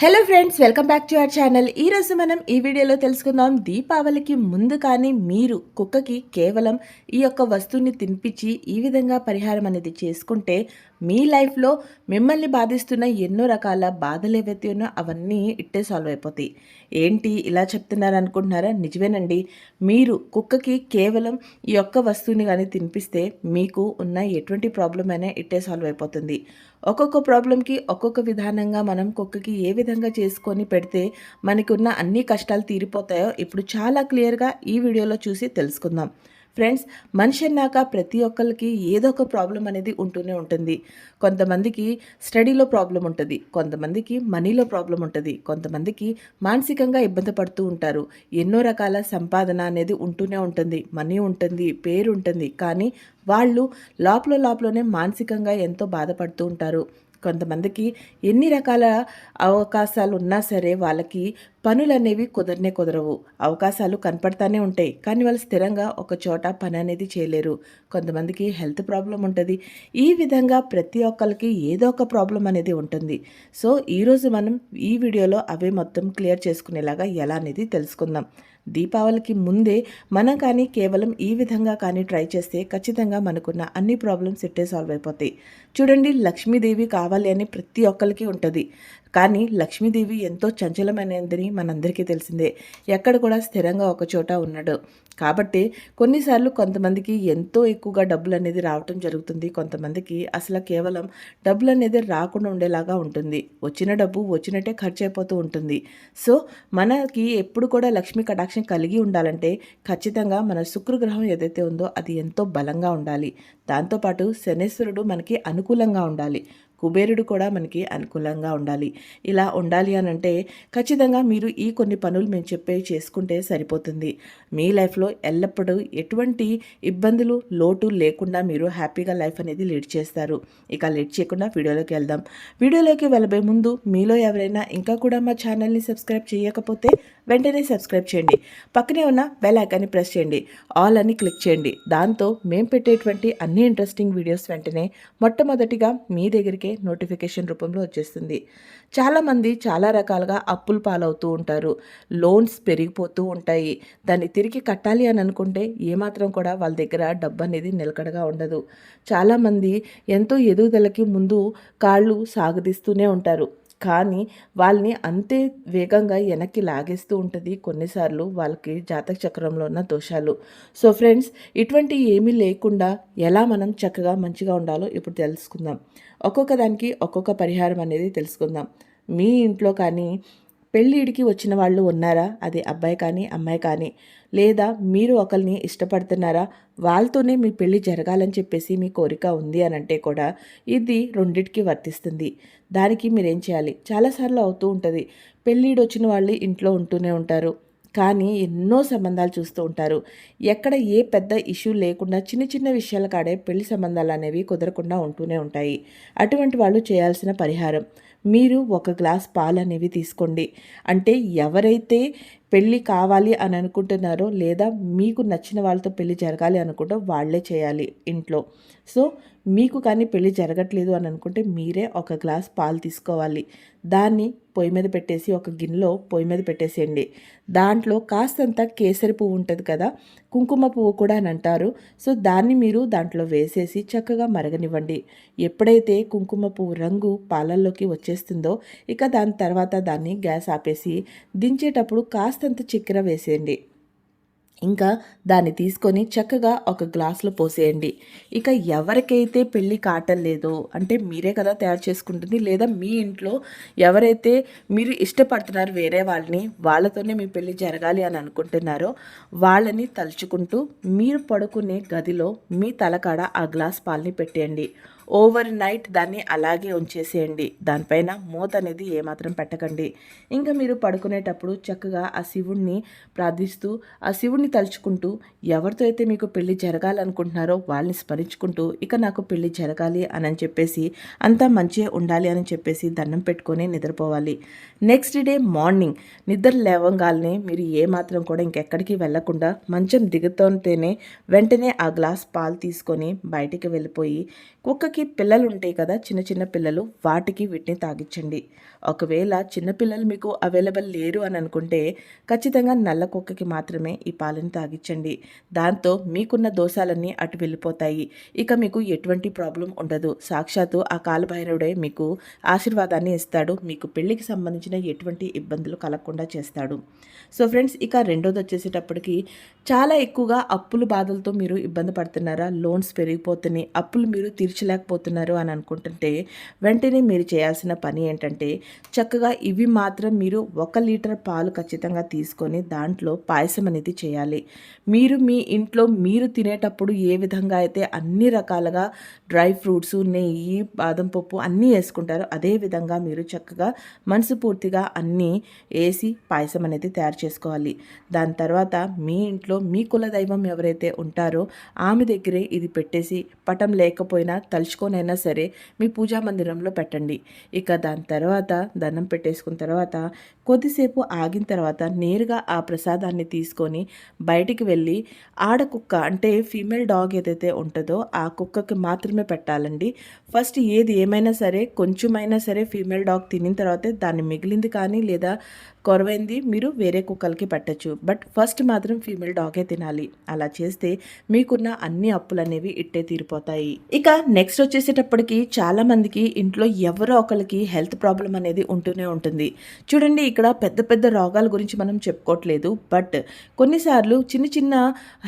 Hello friends welcome back to our channel ఈ రోజు మనం ఈ వీడియోలో తెలుసుకుందాం. దీపావళికి ముందు కానీ మీరు కుక్కకి కేవలం ఈ యొక్క వస్తువుని తినిపించి ఈ విధంగా పరిహారం అనేది చేసుకుంటే మీ లైఫ్లో మిమ్మల్ని బాధిస్తున్న ఎన్నో రకాల బాధలు ఏవైతే ఉన్నా అవన్నీ ఇట్టే సాల్వ్ అయిపోతాయి. ఏంటి ఇలా చెప్తున్నారు అనుకుంటున్నారా? నిజమేనండి. మీరు కుక్కకి కేవలం ఈ యొక్క వస్తువుని కానీ తినిపిస్తే మీకు ఉన్న ఎటువంటి ప్రాబ్లం అయినా ఇట్టే సాల్వ్ అయిపోతుంది. ఒక్కొక్క ప్రాబ్లంకి ఒక్కొక్క విధానంగా మనం కుక్కకి ఏ విధంగా చేసుకొని పెడితే మనకున్న అన్ని కష్టాలు తీరిపోతాయో ఇప్పుడు చాలా క్లియర్గా ఈ వీడియోలో చూసి తెలుసుకుందాం. ఫ్రెండ్స్ మనిషి అన్నాక ప్రతి ఒక్కరికి ఏదో ఒక ప్రాబ్లం అనేది ఉంటూనే ఉంటుంది. కొంతమందికి స్టడీలో ప్రాబ్లం ఉంటుంది. కొంతమందికి మనీలో ప్రాబ్లం ఉంటుంది. కొంతమందికి మానసికంగా ఇబ్బంది పడుతూ ఉంటారు. ఎన్నో రకాల సంపాదన అనేది ఉంటూనే ఉంటుంది. మనీ ఉంటుంది పేరు ఉంటుంది. కానీ వాళ్ళు లోపల లోపలనే మానసికంగా ఎంతో బాధపడుతూ ఉంటారు. కొంతమందికి ఎన్ని రకాల అవకాశాలు ఉన్నా సరే వాళ్ళకి పనులనేవి కుదరనే కుదరవు. అవకాశాలు కనపడతానే ఉంటాయి. కానీ వాళ్ళు స్థిరంగా ఒక చోట పని అనేది చేయలేరు. కొంతమందికి హెల్త్ ప్రాబ్లం ఉంటుంది. ఈ విధంగా ప్రతి ఒక్కరికి ఏదో ఒక ప్రాబ్లం అనేది ఉంటుంది. సో ఈరోజు మనం ఈ వీడియోలో అవే మొత్తం క్లియర్ చేసుకునేలాగా ఎలా అనేది తెలుసుకుందాం. దీపావళికి ముందే మనం కానీ కేవలం ఈ విధంగా కానీ ట్రై చేస్తే ఖచ్చితంగా మనకున్న అన్ని ప్రాబ్లమ్స్ ఇట్టే సాల్వ్ అయిపోతాయి. చూడండి లక్ష్మీదేవి కావాలి అని ప్రతి ఒక్కరికి ఉంటుంది. కానీ లక్ష్మీదేవి ఎంతో చంచలమైనదని మనందరికీ తెలిసిందే. ఎక్కడ కూడా స్థిరంగా ఒక చోట ఉన్నాడు. కాబట్టి కొన్నిసార్లు కొంతమందికి ఎంతో ఎక్కువగా డబ్బులు అనేది రావటం జరుగుతుంది. కొంతమందికి అసలు కేవలం డబ్బులు అనేది రాకుండా ఉండేలాగా ఉంటుంది. వచ్చిన డబ్బు వచ్చినట్టే ఖర్చు అయిపోతూ ఉంటుంది. సో మనకి ఎప్పుడు కూడా లక్ష్మీ కటాక్షం కలిగి ఉండాలంటే ఖచ్చితంగా మన శుక్రగ్రహం ఏదైతే ఉందో అది ఎంతో బలంగా ఉండాలి. దాంతోపాటు శనేశ్వరుడు మనకి అనుకూలంగా ఉండాలి. కుబేరుడు కూడా మనకి అనుకూలంగా ఉండాలి. ఇలా ఉండాలి అని అంటే ఖచ్చితంగా మీరు ఈ కొన్ని పనులు మేము చెప్పే చేసుకుంటే సరిపోతుంది. మీ లైఫ్లో ఎల్లప్పుడూ ఎటువంటి ఇబ్బందులు లోటు లేకుండా మీరు హ్యాపీగా లైఫ్ అనేది లీడ్ చేస్తారు. ఇక లీడ్ చేయకుండా వీడియోలోకి వెళ్దాం. వీడియోలోకి వెళ్ళబోయే ముందు మీలో ఎవరైనా ఇంకా కూడా మా ఛానల్ని సబ్స్క్రైబ్ చేయకపోతే వెంటనే సబ్స్క్రైబ్ చేయండి. పక్కనే ఉన్న బెల్ ఐకాన్ని ప్రెస్ చేయండి. ఆల్ అని క్లిక్ చేయండి. దాంతో మేము పెట్టేటువంటి అన్ని ఇంట్రెస్టింగ్ వీడియోస్ వెంటనే మొట్టమొదటిగా మీ దగ్గరికే నోటిఫికేషన్ రూపంలో వచ్చేస్తుంది. చాలామంది చాలా రకాలుగా అప్పులు పాలవుతూ ఉంటారు. లోన్స్ పెరిగిపోతూ ఉంటాయి. దాన్ని తిరిగి కట్టాలి అని అనుకుంటే ఏమాత్రం కూడా వాళ్ళ దగ్గర డబ్బు అనేది నిలకడగా ఉండదు. చాలామంది ఎంతో ఎదుగుదలకి ముందు కాళ్ళు సాగదీస్తూనే ఉంటారు. కానీ వాళ్ళని అంతే వేగంగా వెనక్కి లాగేస్తూ ఉంటుంది కొన్నిసార్లు వాళ్ళకి జాతక చక్రంలో ఉన్న దోషాలు. సో ఫ్రెండ్స్ ఇటువంటి ఏమీ లేకుండా ఎలా మనం చక్కగా మంచిగా ఉండాలో ఇప్పుడు తెలుసుకుందాం. ఒక్కొక్క దానికి ఒక్కొక్క పరిహారం అనేది తెలుసుకుందాం. మీ ఇంట్లో కానీ పెళ్ళిడికి వచ్చిన వాళ్ళు ఉన్నారా? అది అబ్బాయి కానీ అమ్మాయి కానీ. లేదా మీరు ఒకరిని ఇష్టపడుతున్నారా? వాళ్ళతోనే మీ పెళ్ళి జరగాలని చెప్పేసి మీ కోరిక ఉంది అని అంటే కూడా ఇది రెండిటికి వర్తిస్తుంది. దానికి మీరేం చేయాలి? చాలాసార్లు అవుతూ ఉంటుంది. పెళ్ళిడు వచ్చిన వాళ్ళు ఇంట్లో ఉంటూనే ఉంటారు. కానీ ఎన్నో సంబంధాలు చూస్తూ ఉంటారు. ఎక్కడ ఏ పెద్ద ఇష్యూ లేకుండా చిన్న చిన్న విషయాల కాడే పెళ్ళి సంబంధాలు అనేవి కుదరకుండా ఉంటూనే ఉంటాయి. అటువంటి వాళ్ళు చేయాల్సిన పరిహారం. మీరు ఒక గ్లాస్ పాలు అనేవి తీసుకోండి. అంటే ఎవరైతే పెళ్ళి కావాలి అని అనుకుంటున్నారో లేదా మీకు నచ్చిన వాళ్ళతో పెళ్ళి జరగాలి అనుకుంటే వాళ్ళే చేయాలి ఇంట్లో. సో మీకు కానీ పెళ్ళి జరగట్లేదు అని అనుకుంటే మీరే ఒక గ్లాస్ పాలు తీసుకోవాలి. దాన్ని పొయ్యి మీద పెట్టేసి ఒక గిన్నెలో పొయ్యి మీద పెట్టేసేయండి. దాంట్లో కాస్తంత కేసరి పువ్వు ఉంటుంది కదా కుంకుమ పువ్వు కూడా అని అంటారు. సో దాన్ని మీరు దాంట్లో వేసేసి చక్కగా మరగనివ్వండి. ఎప్పుడైతే కుంకుమ పువ్వు రంగు పాలల్లోకి వచ్చేస్తుందో ఇక దాని తర్వాత దాన్ని గ్యాస్ ఆపేసి దించేటప్పుడు కాస్త కాస్తంత చక్కెర వేసేయండి. ఇంకా దాన్ని తీసుకొని చక్కగా ఒక గ్లాసులో పోసేయండి. ఇక ఎవరికైతే పెళ్ళి కాటం లేదో అంటే మీరే కదా తయారు చేసుకుంటుంది లేదా మీ ఇంట్లో ఎవరైతే మీరు ఇష్టపడుతున్నారు వేరే వాళ్ళని వాళ్ళతోనే మీ పెళ్ళి జరగాలి అని అనుకుంటున్నారో వాళ్ళని తలుచుకుంటూ మీరు పడుకునే గదిలో మీ తలకాడ ఆ గ్లాస్ పాలని పెట్టేయండి. ఓవర్ నైట్ దాన్ని అలాగే ఉంచేసేయండి. దానిపైన మూత అనేది ఏమాత్రం పెట్టకండి. ఇంకా మీరు పడుకునేటప్పుడు చక్కగా ఆ శివుణ్ణి ప్రార్థిస్తూ ఆ శివుణ్ణి తలుచుకుంటూ ఎవరితో అయితే మీకు పెళ్ళి జరగాలనుకుంటున్నారో వాళ్ళని స్మరించుకుంటూ ఇక నాకు పెళ్ళి జరగాలి అని చెప్పేసి అంతా మంచిగా ఉండాలి అని చెప్పేసి దండం పెట్టుకొని నిద్రపోవాలి. నెక్స్ట్ డే మార్నింగ్ నిద్ర లేవంగానే మీరు ఏమాత్రం కూడా ఇంకెక్కడికి వెళ్ళకుండా మంచం దిగుతుంటేనే వెంటనే ఆ గ్లాస్ పాలు తీసుకొని బయటికి వెళ్ళిపోయి కుక్కకి కుక్కలకి పిల్లలు ఉంటాయి కదా చిన్న చిన్న పిల్లలు వాటికి వీటిని తాగించండి ఒకవేళ చిన్నపిల్లలు మీకు అవైలబుల్ లేరు అని అనుకుంటే ఖచ్చితంగా నల్ల కుక్కకి మాత్రమే ఈ పాలను తాగించండి దాంతో మీకున్న దోషాలన్నీ అటు వెళ్ళిపోతాయి. ఇక మీకు ఎటువంటి ప్రాబ్లం ఉండదు. సాక్షాత్తు ఆ కాలభైరవుడే మీకు ఆశీర్వాదాన్ని ఇస్తాడు. మీకు పెళ్ళికి సంబంధించిన ఎటువంటి ఇబ్బందులు కలగకుండా చేస్తాడు. సో ఫ్రెండ్స్ ఇక రెండోది వచ్చేసేటప్పటికి చాలా ఎక్కువగా అప్పుల బాధలతో మీరు ఇబ్బంది పడుతున్నారా? లోన్స్ పెరిగిపోతున్నాయి. అప్పులు మీరు తీర్చలేకపోతున్నారు అని అనుకుంటుంటే వెంటనే మీరు చేయాల్సిన పని ఏంటంటే చక్కగా ఇవి మాత్రం మీరు ఒక లీటర్ పాలు ఖచ్చితంగా తీసుకొని దాంట్లో పాయసం అనేది చేయాలి. మీరు మీ ఇంట్లో మీరు తినేటప్పుడు ఏ విధంగా అయితే అన్ని రకాలుగా డ్రై ఫ్రూట్స్ నెయ్యి బాదం పప్పు అన్నీ వేసుకుంటారో అదే విధంగా మీరు చక్కగా మనసు పూర్తిగా అన్నీ వేసి పాయసం అనేది తయారు చేసుకోవాలి. దాని తర్వాత మీ ఇంట్లో మీ కుల దైవం ఎవరైతే ఉంటారో ఆమె దగ్గరే ఇది పెట్టేసి పటం లేకపోయినా తలుచుకొనైనా సరే మీ పూజా మందిరంలో పెట్టండి. ఇక దాని తర్వాత దండం పెట్టేసుకున్న తర్వాత కొద్దిసేపు ఆగిన తర్వాత నేరుగా ఆ ప్రసాదాన్ని తీసుకొని బయటికి వెళ్ళి ఆడ కుక్క అంటే ఫీమేల్ డాగ్ ఏదైతే ఉంటుందో ఆ కుక్కకి మాత్రమే పెట్టాలండి. ఫస్ట్ ఏది ఏమైనా సరే కొంచెమైనా సరే ఫీమేల్ డాగ్ తినిన తర్వాతే దాన్ని మిగిలింది కానీ లేదా కొరవైంది మీరు వేరే కుక్కలకి పెట్టచ్చు. బట్ ఫస్ట్ మాత్రం ఫీమేల్ డాగ్ తినాలి. అలా చేస్తే మీకున్న అన్ని అప్పులు అనేవి ఇట్టే తీరిపోతాయి. ఇక నెక్స్ట్ వచ్చేసేటప్పటికి చాలా మందికి ఇంట్లో ఎవరో ఒకరికి హెల్త్ ప్రాబ్లం అనేది ఉంటూనే ఉంటుంది. చూడండి ఇక్కడ పెద్ద పెద్ద రోగాల గురించి మనం చెప్పుకోవట్లేదు. బట్ కొన్నిసార్లు చిన్న చిన్న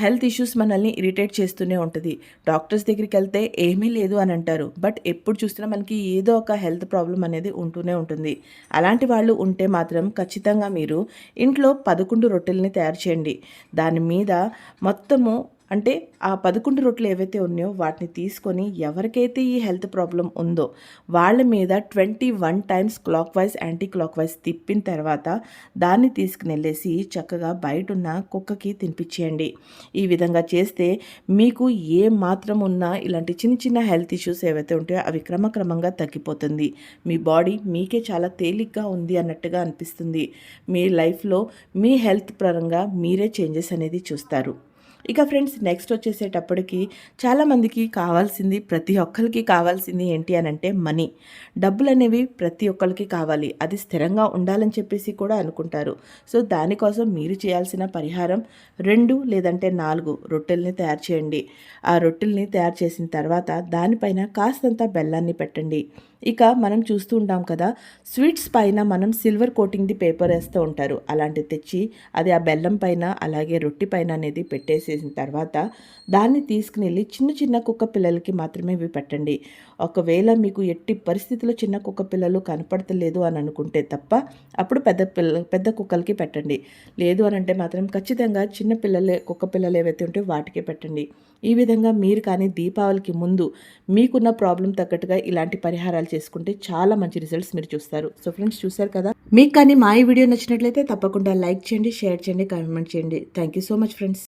హెల్త్ ఇష్యూస్ మనల్ని ఇరిటేట్ చేస్తూనే ఉంటుంది. డాక్టర్స్ దగ్గరికి వెళ్తే ఏమీ లేదు అని అంటారు. బట్ ఎప్పుడు చూసినా మనకి ఏదో ఒక హెల్త్ ప్రాబ్లం అనేది ఉంటూనే ఉంటుంది. అలాంటి వాళ్ళు ఉంటే మాత్రం ఖచ్చితంగా మీరు ఇంట్లో పదకొండు రొట్టెల్ని తయారు చేయండి. దాని మీద మొత్తము అంటే ఆ పదకొండు రొట్టెలు ఏవైతే ఉన్నాయో వాటిని తీసుకొని ఎవరికైతే ఈ హెల్త్ ప్రాబ్లం ఉందో వాళ్ళ మీద twenty one times clockwise anticlockwise తిప్పిన తర్వాత దాన్ని తీసుకుని వెళ్ళేసి చక్కగా బయట ఉన్న కుక్కకి తినిపించేయండి. ఈ విధంగా చేస్తే మీకు ఏ మాత్రం ఉన్నా ఇలాంటి చిన్న చిన్న హెల్త్ ఇష్యూస్ ఏవైతే ఉంటాయో అవి క్రమక్రమంగా తగ్గిపోతుంది. మీ బాడీ మీకే చాలా తేలిగ్గా ఉంది అన్నట్టుగా అనిపిస్తుంది. మీ లైఫ్లో మీ హెల్త్ పరంగా మీరే చేంజెస్ అనేది చూస్తారు. ఇక ఫ్రెండ్స్ నెక్స్ట్ వచ్చేసేటప్పటికి చాలామందికి కావాల్సింది ప్రతి ఒక్కరికి కావాల్సింది ఏంటి అని అంటే మనీ డబ్బులు అనేవి ప్రతి ఒక్కరికి కావాలి. అది స్థిరంగా ఉండాలని చెప్పేసి కూడా అనుకుంటారు. సో దానికోసం మీరు చేయాల్సిన పరిహారం రెండు లేదంటే నాలుగు రొట్టెల్ని తయారు చేయండి. ఆ రొట్టెల్ని తయారు చేసిన తర్వాత దానిపైన కాస్తంత బెల్లాన్ని పెట్టండి. ఇక మనం చూస్తూ ఉంటాం కదా స్వీట్స్ పైన మనం సిల్వర్ కోటింగ్ది పేపర్ వేస్తూ ఉంటారు. అలాంటిది తెచ్చి అది ఆ బెల్లం పైన అలాగే రొట్టి పైన అనేది పెట్టేసేసిన తర్వాత దాన్ని తీసుకుని వెళ్ళి చిన్న చిన్న కుక్క పిల్లలకి మాత్రమే ఇవి పెట్టండి. ఒకవేళ మీకు ఎట్టి పరిస్థితుల్లో చిన్న కుక్క పిల్లలు కనపడతలేదు అని అనుకుంటే తప్ప అప్పుడు పెద్ద పిల్ల పెద్ద కుక్కలకి పెట్టండి. లేదు అని అంటే మాత్రం ఖచ్చితంగా చిన్న పిల్లలే కుక్క పిల్లలు ఏవైతే ఉంటే వాటికే పెట్టండి. ఈ విధంగా మీరు కానీ దీపావళికి ముందు మీకున్న ప్రాబ్లం తగ్గట్టుగా ఇలాంటి పరిహారాలు చేసుకుంటే చాలా మంచి రిజల్ట్స్ మీరు చూస్తారు. సో ఫ్రెండ్స్ చూసారు కదా? మీకు కానీ మా ఈ వీడియో నచ్చినట్లయితే తప్పకుండా లైక్ చేయండి షేర్ చేయండి కామెంట్ చేయండి. Thank you so much friends.